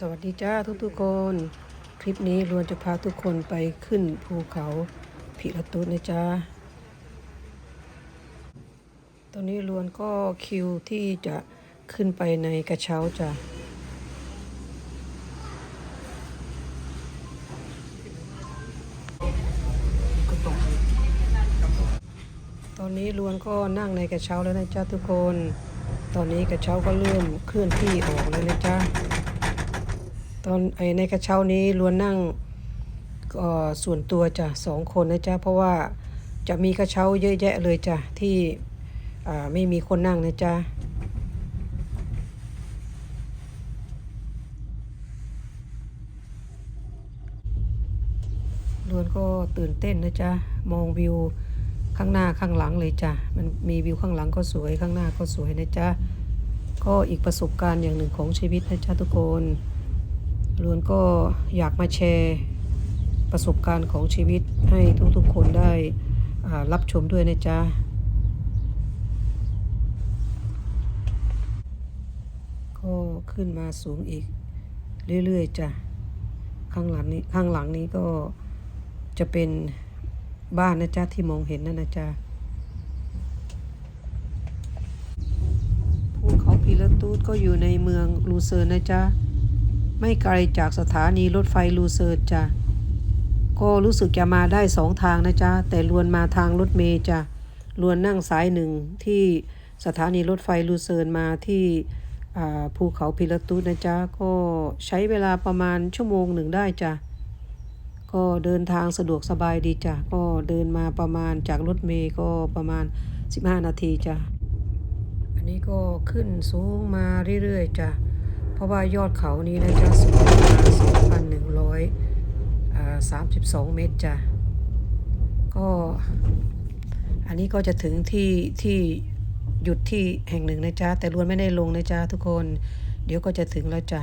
สวัสดีจ้าทุกทุกๆคน คลิปนี้รวนจะพาทุกคนไปขึ้นภูเขาพิระตุนะจ้าตอนนี้รวนก็คิวที่จะขึ้นไปในกระเช้าจ้ะตอนนี้รวนก็นั่งในกระเช้าแล้วนะจ้าทุกคน ตอนนี้กระเช้าก็เริ่มเคลื่อนที่ออกแล้วนะจ้า ตอนไอในกระเช้านี้ล้วนนั่งเอ่อส่วนตัวจ้ะสองคนนะจ๊ะเพราะว่าจะมีกระเช้าเยอะแยะเลยจ้ะที่ไม่มีคนนั่งนะจ๊ะล้วนก็ตื่นเต้นนะจ๊ะมองวิวข้างหน้าข้างหลังเลยจ้ะมันมีวิวข้างหลังก็สวยข้างหน้าก็สวยนะจ๊ะก็อีกประสบการณ์อย่างหนึ่งของชีวิตนะจ๊ะทุกคน ล้วนก็อยากมาแชร์ประสบการณ์ของชีวิตให้ทุกๆคนได้รับชมด้วยนะจ๊ะก็ขึ้นมาสูงอีกเรื่อยๆจ้ะข้างหลังนี้ข้างหลังนี้ก็จะเป็นบ้านนะจ๊ะที่มองเห็นนั่นนะจ๊ะภูเขาพีระตูดก็อยู่ในเมืองลูเซิร์นนะจ๊ะ ไม่ไกลจากสถานีรถไฟลูเซิร์จ้ะก็รู้สึกจะมาได้สองทางนะจ๊ะ แต่ลวนมาทางรถเมย์จ้ะลวนนั่งสายหนึ่งที่สถานีรถไฟลูเซิร์นมาที่ภูเขาพิระตุนะจ๊ะ ก็ใช้เวลาประมาณชั่วโมงหนึ่งได้จ้ะ ก็เดินทางสะดวกสบายดีจ้ะ ก็เดินมาประมาณจากรถเมย์ก็ประมาณ 15 นาทีจ้ะ อันนี้ก็ขึ้นสูงมาเรื่อยๆจ้ะ เพราะว่ายอดเขานี้นะจ๊ะสูงประมาณ2,132 เมตรจ้ะก็อันนี้ก็จะถึงที่ที่หยุดที่แห่งหนึ่งนะจ๊ะแต่ล้วนไม่ได้ลงนะจ๊ะทุกคน เดี๋ยวก็จะถึงแล้วจ้ะ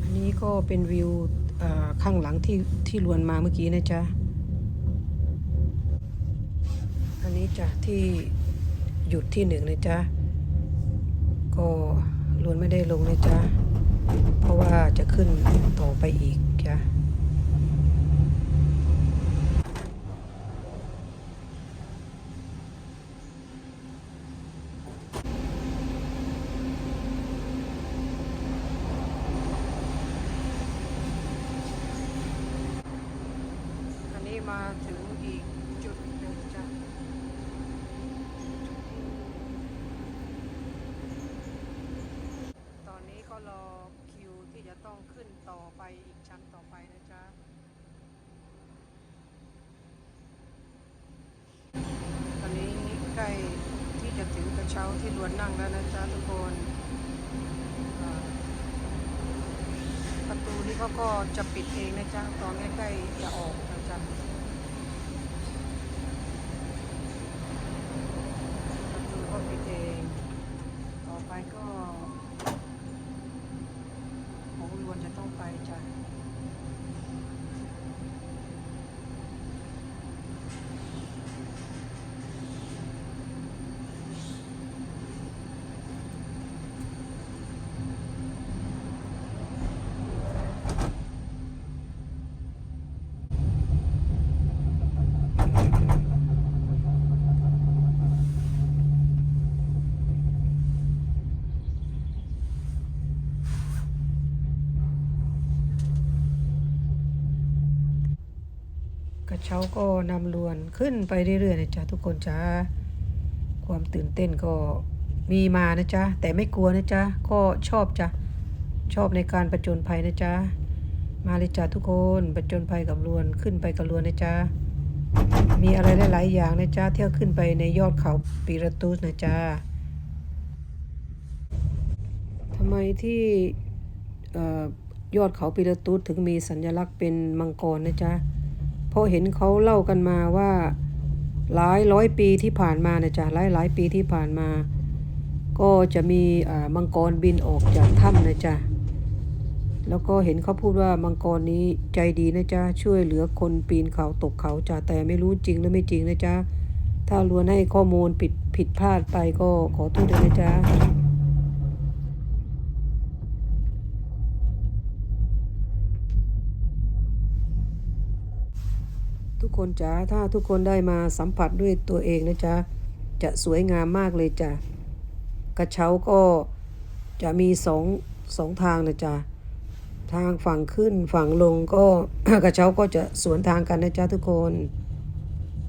อันนี้ก็เป็นวิวข้างหลังที่ที่ลวนมาเมื่อกี้นะจ๊ะ อั นี้จ้ะที่หยุดที่หนึ่งนะจ๊ะก็ล้วนไม่ได้ลงนะจ๊ะเพราะว่าจะขึ้นต่อไปอีกจ้ะอันนี้มาถึงอีกจุดหนึ่งจ้ะ ตอนนี้ ก็รอคิวที่จะต้องขึ้นต่อไปอีกชั้นต่อไปนะจ๊ะตอนนี้ใกล้ที่จะถึงกระเช้าที่ลวนนั่งแล้วนะจ๊ะทุกคนประตูนี้เขาก็จะปิดเองนะจ๊ะตอนใกล้ๆจะออกนะจ๊ะประตูก็ปิดเอง ต่อไปก็ของรวนจะ ต้ เช้าก็นำลวนขึ้นไปเรื่อยๆนะจ๊ะทุกคนจ้าความตื่นเต้นก็มีมานะจ๊ะแต่ไม่กลัวนะจ๊ะก็ชอบจ้ะชอบในการประจนภัยนะจ๊ะมาเลยจ้ะทุกคนประจนภัยกับลวนขึ้นไปกับลวนนะจ๊ะมีอะไรหลายๆอย่างนะจ๊ะเที่ยวขึ้นไปในยอดเขาปีรตุสนะจ๊ะทำไมที่ออยอดเขาปีรตุสถึงมีสัญลักษณ์เป็นมังกรนะจ๊ะ เพราะเห็นเขาเล่ากันมาว่าหลายร้อยปีที่ผ่านมานะจ๊ะหลายหลายปีที่ผ่านมา ก็จะมีอ่ามังกรบินออกจากถ้ำนะจ๊ะแล้วก็เห็นเขาพูดว่ามังกรนี้ใจดีนะจ๊ะช่วยเหลือคนปีนเขาตกเขาจ้ะแต่ไม่รู้จริงหรือไม่จริงนะจ๊ะถ้าล้วนให้ข้อมูลผิดผิดพลาดไปก็ขอโทษด้วยนะจ๊ะ คนจ๋าถ้าทุกคนได้มาสัมผัสด้วยตัวเองนะจ๊ะจะสวยงามมากเลยจ้ะกระเช้าก็จะมีสองสองทางนะจ๊ะทางฝั่งขึ้นฝั่งลงก็กระเช้าก็จะสวนทางกันนะจ๊ะทุกคน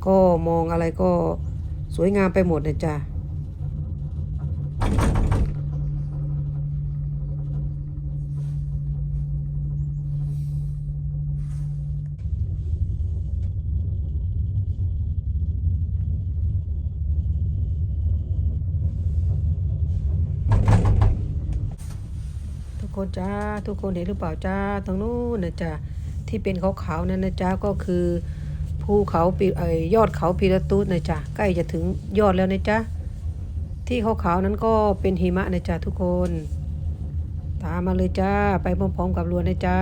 ก็มองอะไรก็สวยงามไปหมดนะจ๊ะ คนจ้าทุกคนเห็นหรือเปล่าจ้าตรงนู้นนะจ้าที่เป็นขาวๆนั่นนะจ้าก็คือภูเขาปีไอยยอดเขาพีระตูดนะจ้าใกล้จะถึงยอดแล้วนะจ้าที่ขาวๆนั้นก็เป็นหิมะนะจ้าทุกคน ตามมาเลยจ้าไปพร้อมๆกับรวนนะจ้า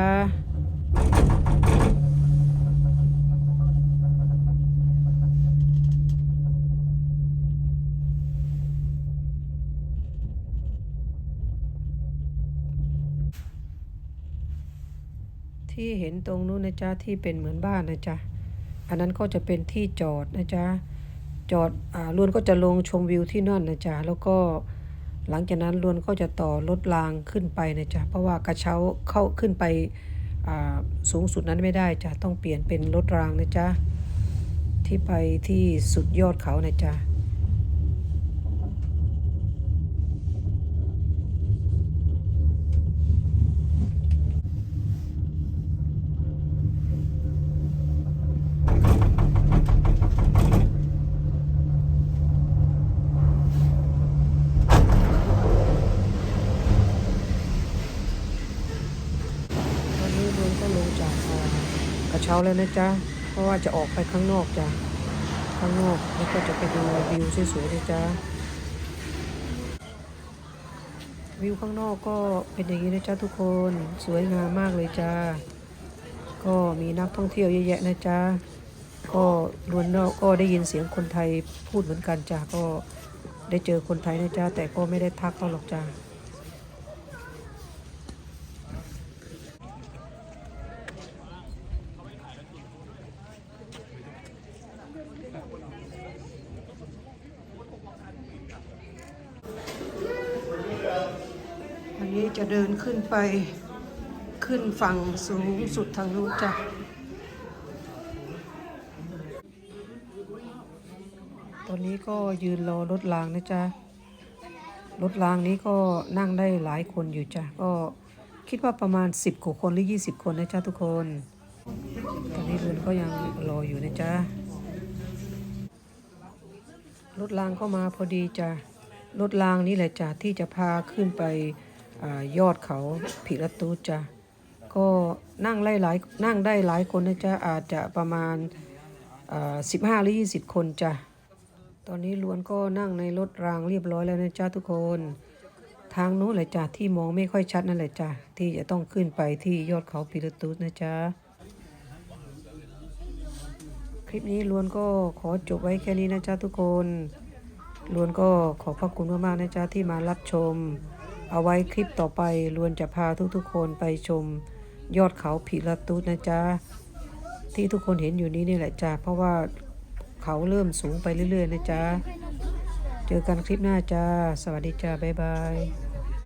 ที่เห็นตรงนู้นนะจ้าที่เป็นเหมือนบ้านนะจ้าอันนั้นก็จะเป็นที่จอดนะจ้าจอดอ่ารวนก็จะลงชมวิวที่นั่นนะจ้าแล้วก็หลังจากนั้นรวนก็จะต่อรถรางขึ้นไปนะจ้าเพราะว่ากระเช้าเข้าขึ้นไปอ่าสูงสุดนั้นไม่ได้จ้าต้องเปลี่ยนเป็นรถรางนะจ้าที่ไปที่สุดยอดเขานะจ้า ตอนนี้ลุงก็ลงจากเอ่อกระ เช้าแล้วนะจ๊ะ เพราะว่าจะออกไปข้างนอกจ้ะ ข้างนอกแล้วก็จะไปดูวิวสวยๆนะจ๊ะ วิวข้างนอกก็เป็นอย่างนี้นะจ๊ะทุกคน สวยงามมากเลยจ้า ก็มีนักท่องเที่ยวเยอะแยะนะจ๊ะ ก็รวนนอกก็ได้ยินเสียงคนไทยพูดเหมือนกันจ้ะ ก็ได้เจอคนไทยนะจ๊ะ แต่ก็ไม่ได้ทักเขาหรอกจ้า จะเดินขึ้นไปขึ้นฝั่งสูงสุดทางนู้นจ้ะตอนนี้ก็ยืนรอรถรางนะจ๊ะ รถรางนี้ก็นั่งได้หลายคนอยู่จ้ะ ก็คิดว่าประมาณ 10กว่าคนหรือ 20 คนนะจ๊ะทุกคน ตอนนี้เรือนก็ยังรออยู่นะจ๊ะ รถรางก็มาพอดีจ้ะ รถรางนี่แหละจ้ะที่จะพาขึ้นไป อยอดเขาผิระตูจ้ะก็นั่งไล่หลายนั่งได้หลายคนนะจ๊ะอาจจะประมาณสิบห้าหรือยี่สิบคนจ้ะตอนนี้ล้วนก็นั่งในรถรางเรียบร้อยแล้วนะจ๊ะทุกคน ทางโน้นแหละจ้ะที่มองไม่ค่อยชัดนั่นแหละจ้ะที่จะต้องขึ้นไปที่ยอดเขาพิรตุสนะจ๊ะคลิปนี้ล้วนก็ขอจบไว้แค่นี้นะจ๊ะทุกคนล้วนก็ขอบพระคุณมากๆนะจ๊ะที่มารับชม เอาไว้คลิปต่อไปล้วนจะพาทุกๆคนไปชมยอดเขาพิรตุดนะจ๊ะ ที่ทุกคนเห็นอยู่นี้นี่แหละจ้ะเพราะว่าเขาเริ่มสูงไปเรื่อยๆนะจ๊ะ เจอกันคลิปหน้าจ้า สวัสดีจ้า บ๊ายบาย